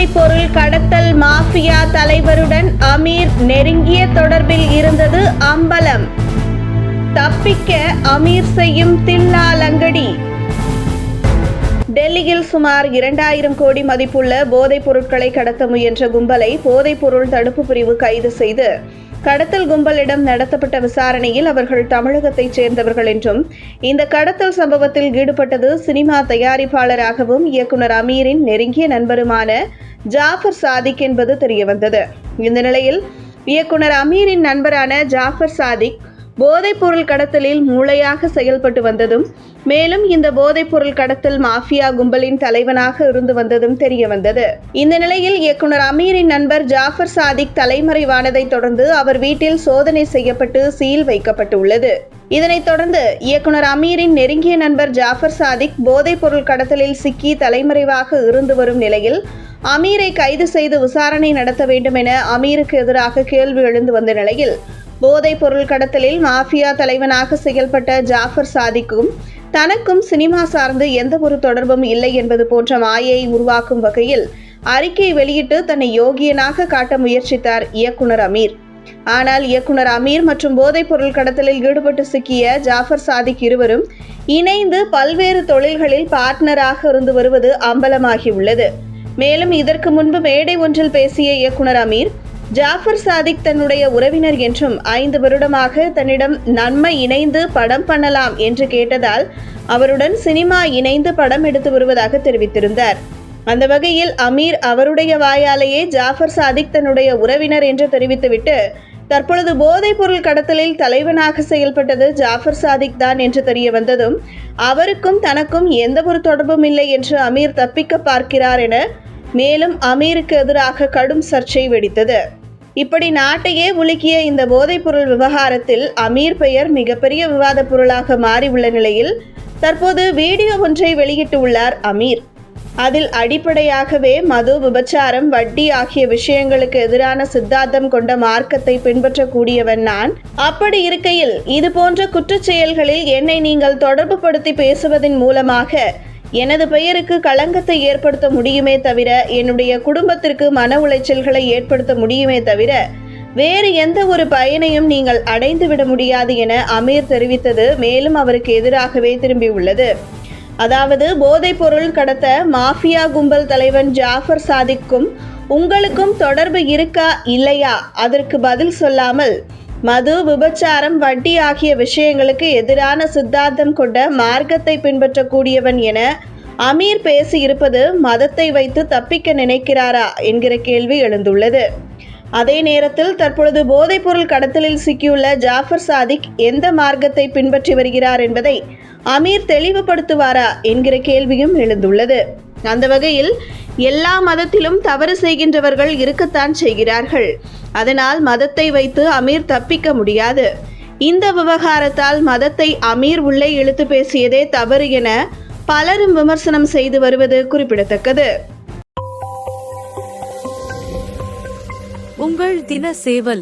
போதைப்பொருள் கடத்தல் மாஃபியா தலைவருடன் அமீர் நெருங்கிய தொடர்பில் இருந்தது அம்பலம். தப்பிக்க அமீர் செய்யும் தில்லாலங்கடி டெல்லியில் சுமார் இரண்டாயிரம் கோடி மதிப்புள்ள போதைப் பொருட்களை கடத்த முயன்ற கும்பலை போதைப் பொருள் தடுப்பு பிரிவு கைது செய்து. கடத்தல் கும்பலிடம் நடத்தப்பட்ட விசாரணையில் அவர்கள் தமிழகத்தைச் சேர்ந்தவர்கள் என்றும் இந்த கடத்தல் சம்பவத்தில் ஈடுபட்டது சினிமா தயாரிப்பாளராகவும் இயக்குனர் அமீரின் நெருங்கிய நண்பருமான ஜாஃபர் சாதிக் என்பது தெரியவந்தது. இந்த நிலையில் இயக்குனர் அமீரின் நண்பரான ஜாஃபர் சாதிக் போதைப்பொருள் கடத்தலில் மூளையாக செயல்பட்டு வந்ததும் மேலும் இந்த போதைப்பொருள் கடத்தல் மாஃபியா கும்பலின் தலைவனாக இருந்து வந்ததும் தெரிய வந்தது. இந்த நிலையில் இயக்குனர் அமீரின் நண்பர் ஜாஃபர் சாதிக் தலைமறைவானதை தொடர்ந்து அவர் வீட்டில் சோதனை செய்யப்பட்டு சீல் வைக்கப்பட்டுள்ளது. இதனைத் தொடர்ந்து இயக்குனர் அமீரின் நெருங்கிய நண்பர் ஜாஃபர் சாதிக் போதைப்பொருள் கடத்தலில் சிக்கி தலைமறைவாக இருந்து வரும் நிலையில் அமீரை கைது செய்து விசாரணை நடத்த வேண்டும் என அமீருக்கு எதிராக கேள்வி எழுந்து வந்த நிலையில் போதைப் பொருள் கடத்தலில் மாஃபியா தலைவனாக செயல்பட்ட ஜாஃபர் சாதிக்கும் தனக்கும் சினிமா சார்ந்து எந்த ஒரு தொடர்பும் இல்லை என்பது போன்ற மாயை உருவாக்கும் வகையில் அறிக்கை வெளியிட்டு தன்னை யோகியனாக காட்ட முயற்சித்தார் இயக்குனர் அமீர். ஆனால் இயக்குனர் அமீர் மற்றும் போதைப் பொருள் கடத்தலில் ஈடுபட்டு சிக்கிய ஜாஃபர் சாதிக் இருவரும் இணைந்து பல்வேறு தொழில்களில் பார்ட்னராக இருந்து வருவது அம்பலமாகியுள்ளது. மேலும் இதற்கு முன்பு மேடை ஒன்றில் பேசிய இயக்குனர் அமீர் ஜாஃபர் சாதிக் தன்னுடைய உறவினர் என்றும் ஐந்து வருடமாக தன்னிடம் நன்மை இணைந்து படம் பண்ணலாம் என்று கேட்டதால் அவருடன் சினிமா இணைந்து படம் எடுத்து வருவதாக தெரிவித்திருந்தார். அந்த வகையில் அமீர் அவருடைய வாயாலேயே ஜாஃபர் சாதிக் தன்னுடைய உறவினர் என்று தெரிவித்துவிட்டு தற்பொழுது போதைப் பொருள் கடத்தலில் தலைவனாக செயல்பட்டது ஜாஃபர் சாதிக் தான் என்று தெரிய வந்ததும் அவருக்கும் தனக்கும் எந்த ஒரு தொடர்பும் இல்லை என்று அமீர் தப்பிக்க பார்க்கிறார் என மேலும் அமீருக்கு எதிராக கடும் சர்ச்சை வெடித்தது. இப்படி நாட்டையே உலுக்கிய இந்த போதைப்பொருள் விவகாரத்தில் அமீர் பெயர் மிகப்பெரிய விவாத பொருளாக மாறியுள்ள நிலையில் தற்போது வீடியோ ஒன்றை வெளியிட்டுள்ளார் அமீர். அதில் அடிப்படையாகவே மது விபச்சாரம் வட்டி ஆகிய விஷயங்களுக்கு எதிரான சித்தாந்தம் கொண்ட மார்க்கத்தை பின்பற்றக்கூடியவன் நான். அப்படி இருக்கையில் இது போன்ற குற்றச்செயல்களில் என்னை நீங்கள் தொடர்பு படுத்தி பேசுவதன் மூலமாக எனது பெயருக்கு களங்கத்தை ஏற்படுத்த முடியுமே தவிர என்னுடைய குடும்பத்திற்கு மன உளைச்சல்களை ஏற்படுத்த முடியுமே தவிர வேறு எந்த ஒரு பயனையும் நீங்கள் அடைந்துவிட முடியாது என அமீர் தெரிவித்தது மேலும் அவருக்கு எதிராகவே திரும்பியுள்ளது. அதாவது போதைப் பொருள் கடத்த மாஃபியா கும்பல் தலைவன் ஜாஃபர் சாதிக்கும் உங்களுக்கும் தொடர்பு இருக்கா இல்லையா? அதற்கு பதில் சொல்லாமல் மது விபச்சாரம் வட்டி ஆகிய விஷயங்களுக்கு எதிரான சித்தாந்தம் கொண்ட மார்க்கத்தை பின்பற்றக்கூடியவன் என அமீர் பேசியிருப்பது மதத்தை வைத்து தப்பிக்க நினைக்கிறாரா என்கிற கேள்வி எழுந்துள்ளது. அதே நேரத்தில் தற்பொழுது போதைப்பொருள் கடத்தலில் சிக்கியுள்ள ஜாஃபர் சாதிக் எந்த மார்க்கத்தை பின்பற்றி வருகிறார் என்பதை அமீர் தெளிவுபடுத்துவாரா என்கிற கேள்வியும் எழுந்துள்ளது. அந்த வகையில் எல்லா மதத்திலும் தவறு செய்கின்றவர்கள் இருக்கத்தான் செய்கிறார்கள். அதனால் மதத்தை வைத்து அமீர் தப்பிக்க முடியாது. இந்த விவகாரத்தால் மதத்தை அமீர் உள்ளே இழுத்து பேசியதே தவறு என பலரும் விமர்சனம் செய்து வருவது குறிப்பிடத்தக்கது. உங்கள் தின சேவல்